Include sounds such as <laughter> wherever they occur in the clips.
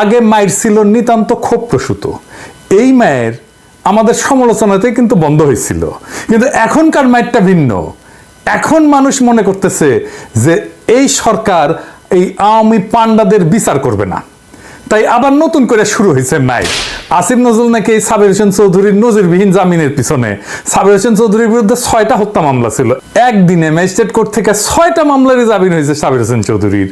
আগে মায়ের ছিল নিতান্ত ক্ষোভ প্রসূত। এই মায়ের আমাদের সমালোচনাতে কিন্তু বন্ধ হয়েছিল। কিন্তু এখনকার মায়েরটা ভিন্ন। এখন মানুষ মনে করতেছে যে এই সরকার, এই আওয়ামী পান্ডাদের বিচার করবে না। তাই আবার নতুন করে শুরু হয়েছে নাই আসিফ নজরুল নাকি সাবির হোসেন চৌধুরীর নজিরবিহীন জামিনের পিছনে। সাবির হোসেন চৌধুরীর বিরুদ্ধে ছয়টা হত্যা মামলা ছিল। একদিনে ম্যাজিস্ট্রেট কোর্ট থেকে ছয়টা মামলারই জামিন হয়েছে সাবির হোসেন চৌধুরীর।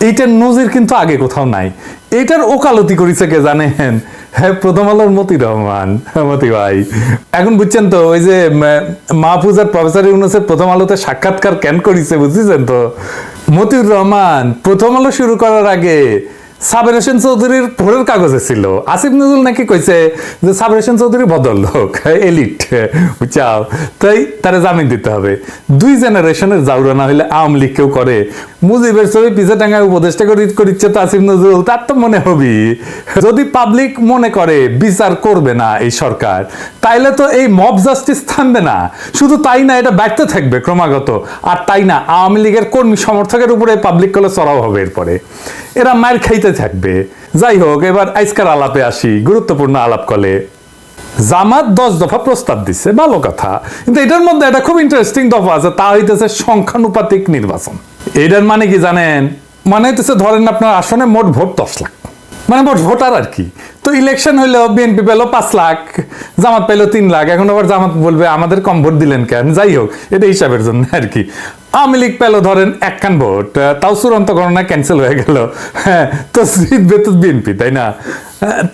এইটার নজির কিন্তু আগে কোথাও নাই। এইটার ওকালতি করেছে কে জানেন? হ্যাঁ প্রথম আলোর মতি রহমান, মতি ভাই। এখন বুঝছেন তো, ওই যে ম- মাহফুজার প্রফেসর ইউনুসের প্রথম আলোতে সাক্ষাৎকার কেন করেছে বুঝছেন তো? মতিউর রহমান, প্রথম আলো শুরু করার আগে সাবের হোসেন চৌধুরীর ভোরের কাগজে ছিল। আসিফ নজরুল নাকি কইছে যে সাবের হোসেন চৌধুরী ভদ্রলোক, এলিট, বুঝছাও? তাই তারা জামিন দিতে হবে। দুই জেনারেশনের জাউরা না হইলে আওয়ামী লীগ কেউ করে মুজিবের ছবি পিছে টাঙ্গায় উপদেষ্টা করে করিচ্ছে তো আসিফ নজরুল, তার তো মনে হবি। যদি পাবলিক মনে করে, বিচার করবে না এই সরকার, তাইলে তো এই মব জাস্টিস থামবে না। শুধু তাই না, এটা ব্যর্থ থাকবে ক্রমাগত। আর তাই না, আওয়ামী লীগের কর্মী সমর্থকের উপরে পাবলিক কলে চড়াও হবে এরপরে। এরা মায়ের খাইতে থাকবে। যাই হোক, এবার আজকার আলাপে আসি, গুরুত্বপূর্ণ আলাপ কলে। জামাত দশ দফা প্রস্তাব দিচ্ছে ভালো কথা। কিন্তু এটার মধ্যে একটা খুব ইন্টারেস্টিং দফা আছে, তা হইতেছে সংখ্যানুপাতিক নির্বাচন। এটার মানে কি জানেন? মানে হইতেছে ধরেন আপনার আসনে মোট ভোট দশ লাখ। মানে মোট ভোটার আর কি। তো ইলেকশন হইল বিএনপি পেল পাঁচ লাখ, জামাত পেল তিন লাখ, এখন আবার জামাত বলবে আমাদের কম ভোট দিলেন কেন? যাই হোক, এটা হিসাবের জন্য আর কি। আওয়ামী লীগ পেল ধরেন একখান ভোট তাও চূড়ান্ত গণনা ক্যান্সেল হয়ে গেল। হ্যাঁ তো জিতবে তো বিএনপি তাই না?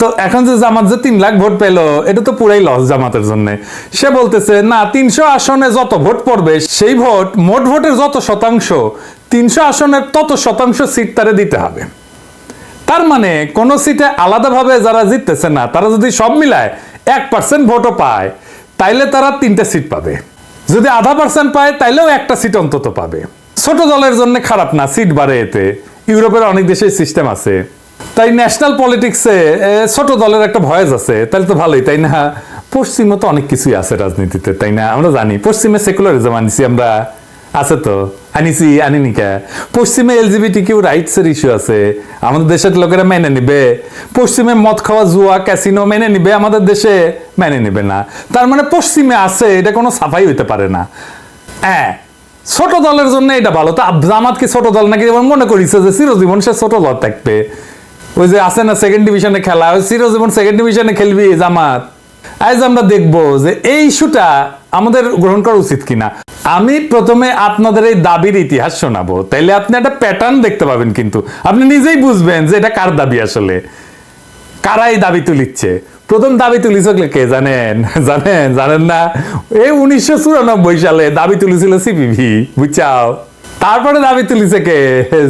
তো এখন যে জামাত যে তিন লাখ ভোট পেল, এটা তো পুরাই লস জামাতের জন্য। সে বলতেছে, না, তিনশো আসনে যত ভোট পড়বে, সেই ভোট, মোট ভোটের যত শতাংশ, তিনশো আসনের তত শতাংশ সিট তারে দিতে হবে। তার মানে কোন সিটে আলাদাভাবে যারা জিততেছে না, তারা যদি সব মিলায় এক পার্সেন্ট ভোটও পায়, তাইলে তারা তিনটা সিট পাবে। যদি আধা পার্সেন্ট পায়, তাইলেও একটা সিট অন্তত পাবে। ছোট দলের জন্য খারাপ না, সিট বাড়ে এতে। ইউরোপের অনেক দেশে সিস্টেম আছে। তাই ন্যাশনাল পলিটিক্সে ছোট দলের একটা ভয়েস আছে, তাহলে তো ভালোই, তাই না? পশ্চিমে তো অনেক কিছুই আছে রাজনীতিতে, তাই না? আমরা জানি, পশ্চিমে সেকুলারিজম আনিছি আমরা, আছে তো, আনিছি, আনিনি কে? পশ্চিমে এলজিবিটি কিউ রাইটস এর ইস্যু আছে, আমাদের দেশের লোকেরা মেনে নিবে। পশ্চিমে মদ খাওয়া, জুয়া ক্যাসিনো মেনে নিবে, আমাদের দেশে মেনে নিবে না। তার মানে পশ্চিমে আছে, এটা কোনো সাফাই হইতে পারে না। হ্যাঁ ছোট দলের জন্য এটা ভালো। তা জামাত কি ছোট দল নাকি? এবার মনে করিছে যে চিরজীবন সে ছোট দল থাকবে। ওই যে আছে না সেকেন্ড ডিভিশনে খেলা, ওই চিরজীবন সেকেন্ড ডিভিশনে খেলবি জামাত আজ আমরা দেখব যে এই ইস্যুটা আমাদের গ্রহণ করা উচিত কিনা। আমি প্রথমে আপনাদের এই দাবির ইতিহাস শোনাবো। তাইলে আপনি একটা প্যাটার্ন দেখতে পাবেন কিন্তু। আপনি নিজেই বুঝবেন যে এটা কার দাবি আসলে। কারা এই দাবি তুলিচ্ছে? প্রথম দাবি তুলিছ কে? জানেন? <laughs> জানেন? জানেন না? এই উনিশশো চুরানব্বই সালে দাবি তুলেছিল সিপিভি বুঝছাও? তারপরে দাবি তুলিছে কে?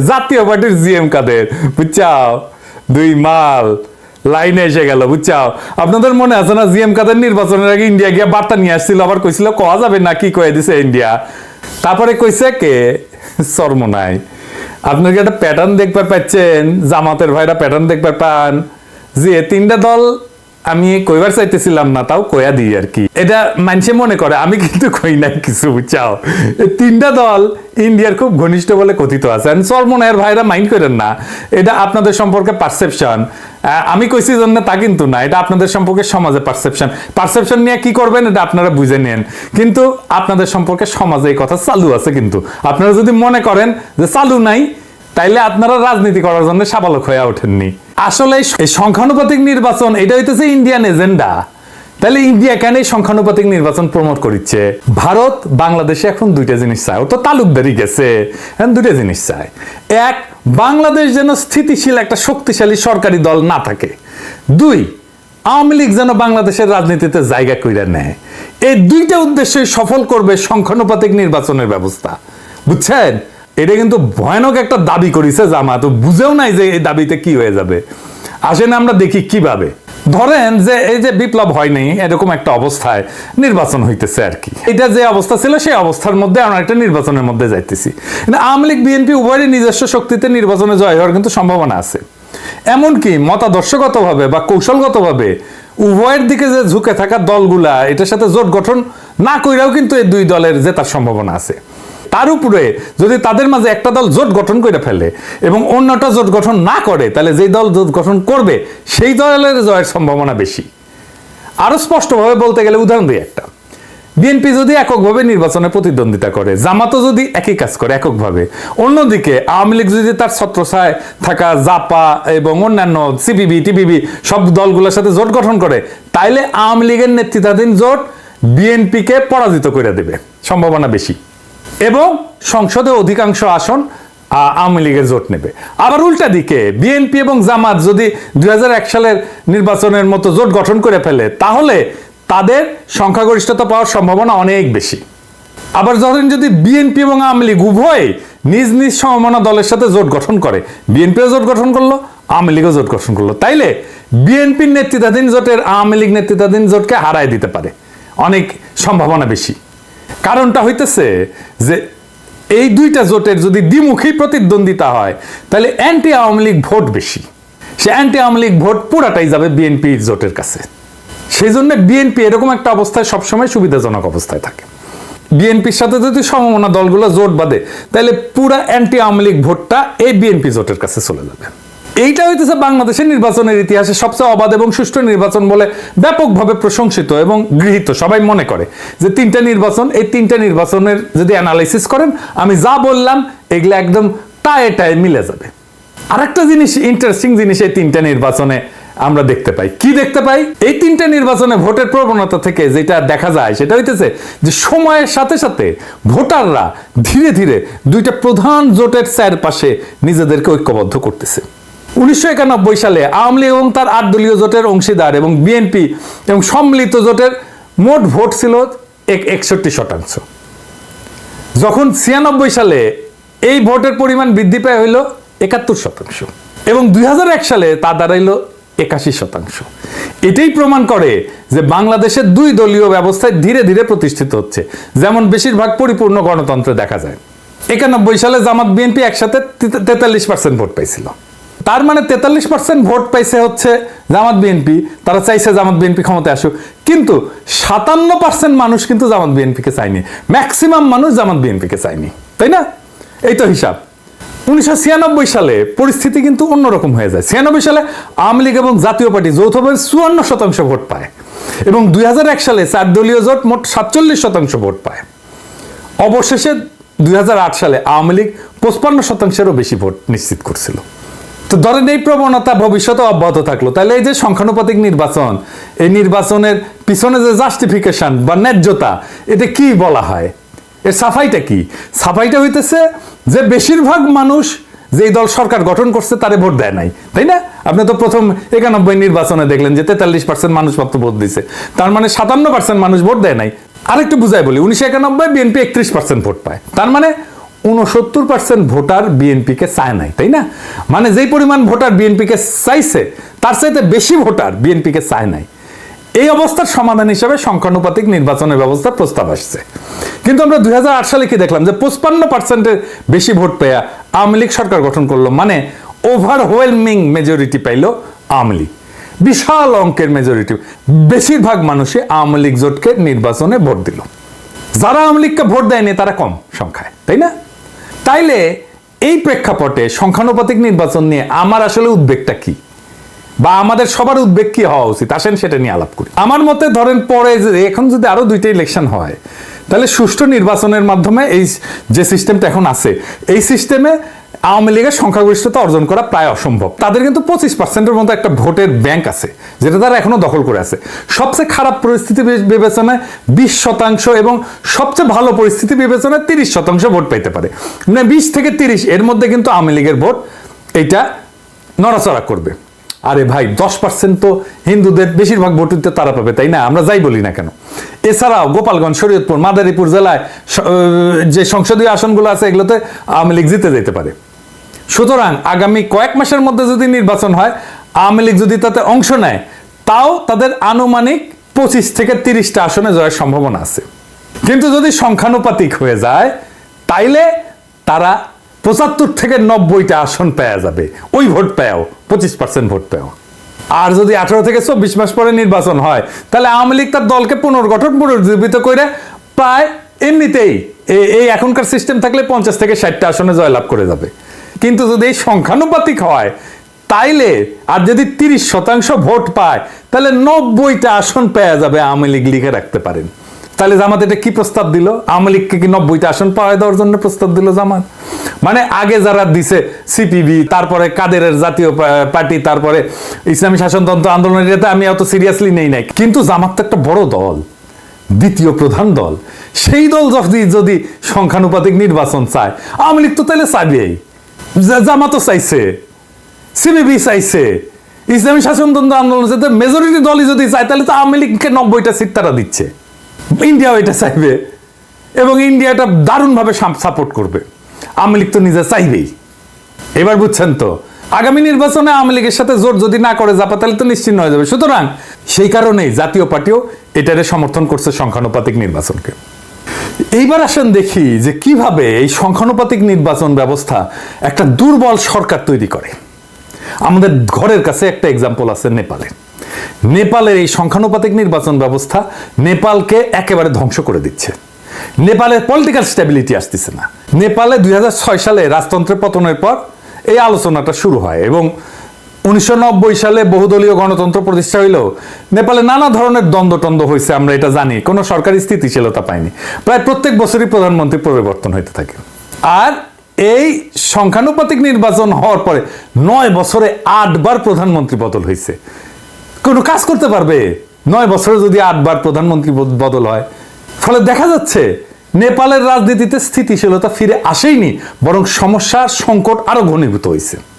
জাতীয় পার্টির জিএম কাদের বুঝছাও? দুই মাল, লাইনে এসে গেল, বুঝছাও? আপনাদের মনে আছে না জিএম কাদের নির্বাচনের আগে ইন্ডিয়া গিয়া বার্তা নিয়ে আসছিল, আবার কইছিল, কওয়া যাবে না কি কয়ে দিছে ইন্ডিয়া? তারপরে কইছে কে? সরমনাই আপনার কি একটা প্যাটার্ন দেখবার পাচ্ছেন? জামাতের ভাইরা প্যাটার্ন দেখবার পান? যে তিনটা দল আমি কইবার চাইতেছিলাম না, তাও কয়া দিই আর কি। এটা মানুষে মনে করে, আমি কিন্তু কই নাই কিছু এই তিনটা দল ইন্ডিয়ার খুব ঘনিষ্ঠ বলে কথিত আছে। সরমনায়ের ভাইরা মাইন্ড করেন না। এটা আপনাদের সম্পর্কে পারসেপশন আমি কইছি জন্য তা কিন্তু না, এটা আপনাদের সম্পর্কে সমাজে পারসেপশন পারসেপশন নিয়ে কি করবেন, এটা আপনারা বুঝে নেন। কিন্তু আপনাদের সম্পর্কে সমাজে এই কথা চালু আছে কিন্তু। আপনারা যদি মনে করেন যে চালু নাই, তাইলে আপনারা রাজনীতি করার জন্য সাবালক হয়ে ওঠেননি। আসলে এই সংখ্যানুপাতিক নির্বাচন, এটা হইতেছে ইন্ডিয়ান এজেন্ডা তাহলে ইন্ডিয়া কেন এই সংখ্যানুপাতিক নির্বাচন প্রমোট করছে ভারত, বাংলাদেশে এখন দুইটা জিনিস চায়। ও তো তালুকদারি গেছে। এখন দুইটা জিনিস চায়। এক, বাংলাদেশ যেন স্থিতিশীল একটা শক্তিশালী সরকারি দল না থাকে। দুই, আওয়ামী লীগ যেন বাংলাদেশের রাজনীতিতে জায়গা কইরা নেয়। এই দুইটা উদ্দেশ্যই সফল করবে সংখ্যানুপাতিক নির্বাচনের ব্যবস্থা। বুঝছেন? এটা কিন্তু ভয়ানক একটা দাবি করেছে জামাত। ও বুঝেও নাই যে এই দাবিতে কি হয়ে যাবে। আসেন আমরা দেখি কীভাবে। ধরেন যে এই যে বিপ্লব হয়নি, এরকম একটা অবস্থায় নির্বাচন হইতেছে আর কি। এটা যে অবস্থা ছিল, সেই অবস্থার মধ্যে আমরা একটা নির্বাচনের মধ্যে যাইতেছি। আওয়ামী লীগ, বিএনপি উভয়েরই নিজস্ব শক্তিতে নির্বাচনে জয় হওয়ার কিন্তু সম্ভাবনা আছে। এমনকি মতাদর্শগতভাবে বা কৌশলগতভাবে উভয়ের দিকে যে ঝুঁকে থাকা দলগুলা, এটার সাথে জোট গঠন না কইরাও কিন্তু এই দুই দলের জেতার সম্ভাবনা আছে। তার উপরে যদি তাদের মাঝে একটা দল জোট গঠন করে ফেলে এবং অন্যটা জোট গঠন না করে, তাহলে যেই দল জোট গঠন করবে, সেই দলের জয়ের সম্ভাবনা বেশি। আরও স্পষ্টভাবে বলতে গেলে উদাহরণ দিই একটা। বিএনপি যদি এককভাবে নির্বাচনে প্রতিদ্বন্দ্বিতা করে, জামাতও যদি একই কাজ করে এককভাবে, অন্যদিকে আওয়ামী লীগ যদি তার ছত্রছায় থাকা জাপা এবং অন্যান্য সিপিবি, টিপিবি সব দলগুলোর সাথে জোট গঠন করে, তাইলে আওয়ামী লীগের নেতৃত্বাধীন জোট বিএনপিকে পরাজিত করে দেবে, সম্ভাবনা বেশি। এবং সংসদে অধিকাংশ আসন আওয়ামী লীগের জোট নেবে। আবার উল্টা দিকে বিএনপি এবং জামাত যদি দু হাজার এক সালের নির্বাচনের মতো জোট গঠন করে ফেলে, তাহলে তাদের সংখ্যাগরিষ্ঠতা পাওয়ার সম্ভাবনা অনেক বেশি। আবার ধরেন যদি বিএনপি এবং আওয়ামী লীগ উভয় নিজ নিজ সমমনা দলের সাথে জোট গঠন করে বিএনপিও জোট গঠন করল, আওয়ামী লীগও জোট গঠন করল। তাইলে বিএনপির নেতৃত্বাধীন জোটের আওয়ামী লীগ নেতৃত্বাধীন জোটকে হারায় দিতে পারে। অনেক সম্ভাবনা বেশি। কারণটা হইতেছে যে এই দুইটা জোটের যদি দ্বিমুখী প্রতিদ্বন্দ্বিতা হয়, তাহলে অ্যান্টি আওয়ামী লীগ ভোট বেশি। সে অ্যান্টি আওয়ামী লীগ ভোট পুরাটাই যাবে বিএনপি জোটের কাছে। সেই জন্য বিএনপি এরকম একটা অবস্থায় সবসময় সুবিধাজনক অবস্থায় থাকে। বিএনপির সাথে যদি সমমনা দলগুলো জোট বাঁধে, তাহলে পুরা অ্যান্টি আওয়ামী লীগ ভোটটা এই বিএনপি জোটের কাছে চলে যাবে। এইটা হইতেছে বাংলাদেশের নির্বাচনের ইতিহাসে সবচেয়ে অবাধ এবং সুষ্ঠু নির্বাচন বলে ব্যাপকভাবে প্রশংসিত এবং গৃহীত, সবাই মনে করে যে তিনটা নির্বাচন, এই তিনটা নির্বাচনের যদি অ্যানালাইসিস করেন, আমি যা বললাম, এগুলো একদম টায়ে টায়ে মিলে যাবে। আরেকটা জিনিস ইন্টারেস্টিং জিনিস, এই তিনটা নির্বাচনে আমরা দেখতে পাই। কি দেখতে পাই? এই তিনটা নির্বাচনে ভোটের প্রবণতা থেকে যেটা দেখা যায়, সেটা হইতেছে যে সময়ের সাথে সাথে ভোটাররা ধীরে ধীরে দুইটা প্রধান জোটের চারপাশে নিজেদেরকে ঐক্যবদ্ধ করতেছে। উনিশশো একানব্বই সালে আওয়ামী লীগ এবং তার আট দলীয় জোটের অংশীদার এবং বিএনপি এবং সম্মিলিত জোটের মোট ভোট ছিল এক- একষট্টি শতাংশ। যখন ছিয়ানব্বই সালে এই ভোটের পরিমাণ বৃদ্ধি পায় হইল একাত্তর শতাংশ এবং দুইহাজার এক সালে তা দাঁড়াইল একাশি শতাংশ। এটাই প্রমাণ করে যে বাংলাদেশের দুই দলীয় ব্যবস্থায় ধীরে ধীরে প্রতিষ্ঠিত হচ্ছে, যেমন বেশিরভাগ পরিপূর্ণ গণতন্ত্রে দেখা যায়। একানব্বই সালে জামাত বিএনপি একসাথে তেতাল্লিশ পার্সেন্ট ভোট পাইছিল। তার মানে তেতাল্লিশ পার্সেন্ট ভোট পাইছে হচ্ছে জামাত বিএনপি, তারা চাইছে জামাত বিএনপি ক্ষমতায় আসুক। কিন্তু সাতান্ন পার্সেন্ট মানুষ কিন্তু জামাত বিএনপিকে চায়নি। ম্যাক্সিমাম মানুষ জামাত বিএনপিকে চায়নি। তাই না? এই তো হিসাব। উনিশশো ছিয়ানব্বই সালে পরিস্থিতি কিন্তু অন্যরকম হয়ে যায়। ছিয়ানব্বই সালে আওয়ামী লীগ এবং জাতীয় পার্টি যৌথভাবে চুয়ান্ন শতাংশ ভোট পায় এবং দুই হাজার এক সালে চার দলীয় জোট মোট সাতচল্লিশ শতাংশ ভোট পায়। অবশেষে দুই হাজার আট সালে আওয়ামী লীগ পঁচপান্ন শতাংশেরও বেশি ভোট নিশ্চিত করছিল। তো ধরেন এই প্রবণতা ভবিষ্যতে অব্যাহত থাকল। তাহলে এই যে সংখ্যানুপাতিক নির্বাচন, এই নির্বাচনের পিছনে যে জাস্টিফিকেশন বা ন্যায্যতা, এটা কি বলা হয়? এর সাফাইটা কি? সাফাইটা হইতেছে যে বেশিরভাগ মানুষ যেই দল সরকার গঠন করছে তারে ভোট দেয় নাই, তাই না? আপনি তো প্রথম একানব্বই নির্বাচনে দেখলেন যে তেতাল্লিশ পার্সেন্ট মানুষ মাত্র ভোট দিছে। তার মানে সাতান্ন পার্সেন্ট মানুষ ভোট দেয় নাই। আরেকটু বুঝাই বলি, উনিশশো একানব্বই, বিএনপি একত্রিশ পার্সেন্ট ভোট পায়। তার মানে উনসত্তর পার্সেন্ট ভোটার বিএনপিকে চায় নাই, তাই না? মানে যেই পরিমাণ ভোটার বিএনপিকে চাইছে, তার চাইতে বেশি ভোটার বিএনপিকে চায় নাই। এই অবস্থার সমাধান হিসেবে সংখ্যানুপাতিক নির্বাচনের ব্যবস্থা প্রস্তাব আসছে। কিন্তু আমরা দুই হাজার আট সালে কি দেখলাম? যে পঁচপান্ন পার্সেন্টের বেশি ভোট পেয়ে আওয়ামী লীগ সরকার গঠন করল মানে ওভারওয়েলমিং মেজরিটি পাইল আওয়ামী লীগ। বিশাল অঙ্কের মেজরিটি বেশিরভাগ মানুষই আওয়ামী লীগ জোটকে নির্বাচনে ভোট দিল। যারা আওয়ামী লীগকে ভোট দেয়নি, তারা কম সংখ্যায়, তাই না? তাইলে এই প্রেক্ষাপটে সংখ্যানুপাতিক নির্বাচন নিয়ে আমার আসলে উদ্বেগটা কি? বা আমাদের সবার উদ্বেগ কি হওয়া উচিত? আসেন সেটা নিয়ে আলাপ করি। আমার মতে ধরেন পরে যে, এখন যদি আরও দুইটা ইলেকশন হয়, তাহলে সুষ্ঠু নির্বাচনের মাধ্যমে এই যে সিস্টেমটা এখন আছে, এই সিস্টেমে আওয়ামী লীগের সংখ্যাগরিষ্ঠতা অর্জন করা প্রায় অসম্ভব। তাদের কিন্তু পঁচিশ পার্সেন্টের মতো একটা ভোটের ব্যাংক আছে, যেটা তারা এখনও দখল করে আছে। সবচেয়ে খারাপ পরিস্থিতি বিবেচনায় বিশ শতাংশ এবং সবচেয়ে ভালো পরিস্থিতি বিবেচনায় তিরিশ শতাংশ ভোট পাইতে পারে। মানে বিশ থেকে তিরিশ, এর মধ্যে কিন্তু আওয়ামী লীগের ভোট এইটা নড়াচড়া করবে। আরে ভাই, দশ পার্সেন্ট তো হিন্দুদের বেশিরভাগ ভোট দিতে তারা পাবে, তাই না? আমরা যাই বলি না কেন? এছাড়াও গোপালগঞ্জ, শরীয়তপুর, মাদারীপুর জেলায় যে সংসদীয় আসনগুলো আছে, এগুলোতে আওয়ামী লীগ জিতে যেতে পারে। সুতরাং আগামী কয়েক মাসের মধ্যে যদি নির্বাচন হয়, আওয়ামী লীগ যদি তাতে অংশ নেয়, তাও তাদের আনুমানিক পঁচিশ থেকে তিরিশটা আসনে জয়ের সম্ভাবনা আছে। কিন্তু যদি সংখ্যানুপাতিক হয়ে যায়, তাইলে তারা পঁচাত্তর থেকে নব্বইটা আসন পেয়ে যাবে। ওই ভোট পেয়েও, পঁচিশ পার্সেন্ট ভোট পেয়েও। আর যদি আঠারো থেকে চব্বিশ মাস পরে নির্বাচন হয়, তাহলে আওয়ামী লীগ তার দলকে পুনর্গঠন, পুনর্জীবিত করে প্রায় এমনিতেই এই এখনকার সিস্টেম থাকলে পঞ্চাশ থেকে ষাটটা আসনে জয়লাভ করে যাবে। কিন্তু যদি সংখ্যানুপাতিক হয়, তাইলে আর যদি তিরিশ শতাংশ ভোট পায় তাহলে নব্বইটা আসন পেয়ে যাবে আওয়ামী লীগ লিখে রাখতে পারেন। তাহলে জামাত এটা কি প্রস্তাব দিল? আওয়ামী লীগকে কি নব্বইটা আসন পাওয়া দেওয়ার জন্য প্রস্তাব দিল জামাত? মানে আগে যারা দিছে সিপিবি, তারপরে কাদেরের জাতীয় পার্টি, তারপরে ইসলামী শাসনতন্ত্র আন্দোলনের এতে আমি অত সিরিয়াসলি নেই নাই। কিন্তু জামাত তো একটা বড় দল, দ্বিতীয় প্রধান দল। সেই দল যদি যদি সংখ্যানুপাতিক নির্বাচন চায়, আওয়ামী লীগ তো তাহলে চাইবেই জা- জামাতও চাইছে, সিবিবি চাইছে। ইসলামী শাসনতন্ত্র আন্দোলন যাতে মেজরিটি দলই যদি চায়, তাহলে তো আওয়ামী লীগকে নব্বইটা সিট তারা দিচ্ছে। ইন্ডিয়াও এটা চাইবে এবং ইন্ডিয়া এটা দারুণভাবে সাপোর্ট করবে। আওয়ামী লীগ তো নিজে চাইবেই। এবার বুঝছেন তো, আগামী নির্বাচনে আওয়ামী লীগের সাথে জোর যদি না করে জাপা তাহলে তো নিশ্চিন্ন হয়ে যাবে। সুতরাং সেই কারণেই জাতীয় পার্টিও এটারে সমর্থন করছে সংখ্যানুপাতিক নির্বাচনকে। এইবার আসেন দেখি যে কীভাবে এই সংখ্যানুপাতিক নির্বাচন ব্যবস্থা একটা দুর্বল সরকার তৈরি করে। আমাদের ঘরের কাছে একটা এক্সাম্পল আছে নেপালে। নেপালের এই সংখ্যানুপাতিক নির্বাচন ব্যবস্থা নেপালকে একেবারে ধ্বংস করে দিচ্ছে। নেপালের পলিটিক্যাল স্টেবিলিটি আসতেছে না। নেপালে দুই হাজার ছয় সালে রাজতন্ত্রের পতনের পর এই আলোচনাটা শুরু হয় এবং উনিশশো নব্বই সালে বহুদলীয় গণতন্ত্র প্রতিষ্ঠা হইলেও নেপালে নানা ধরনের দ্বন্দ্ব হয়েছে আমরা এটা জানি। কোনো সরকারি স্থিতিশীলতা পায়নি প্রায় প্রত্যেক বছরই প্রধানমন্ত্রী পরিবর্তন হইতে থাকে। আর এই সংখ্যানুপাতিক নির্বাচন হওয়ার পরে নয় বছরে আটবার প্রধানমন্ত্রী বদল হয়েছে কোনো কাজ করতে পারবে? নয় বছরে যদি আটবার প্রধানমন্ত্রী বদ- বদল হয়। ফলে দেখা যাচ্ছে, নেপালের রাজনীতিতে স্থিতিশীলতা ফিরে আসেইনি, বরং সমস্যা সংকট আরও ঘনীভূত হয়েছে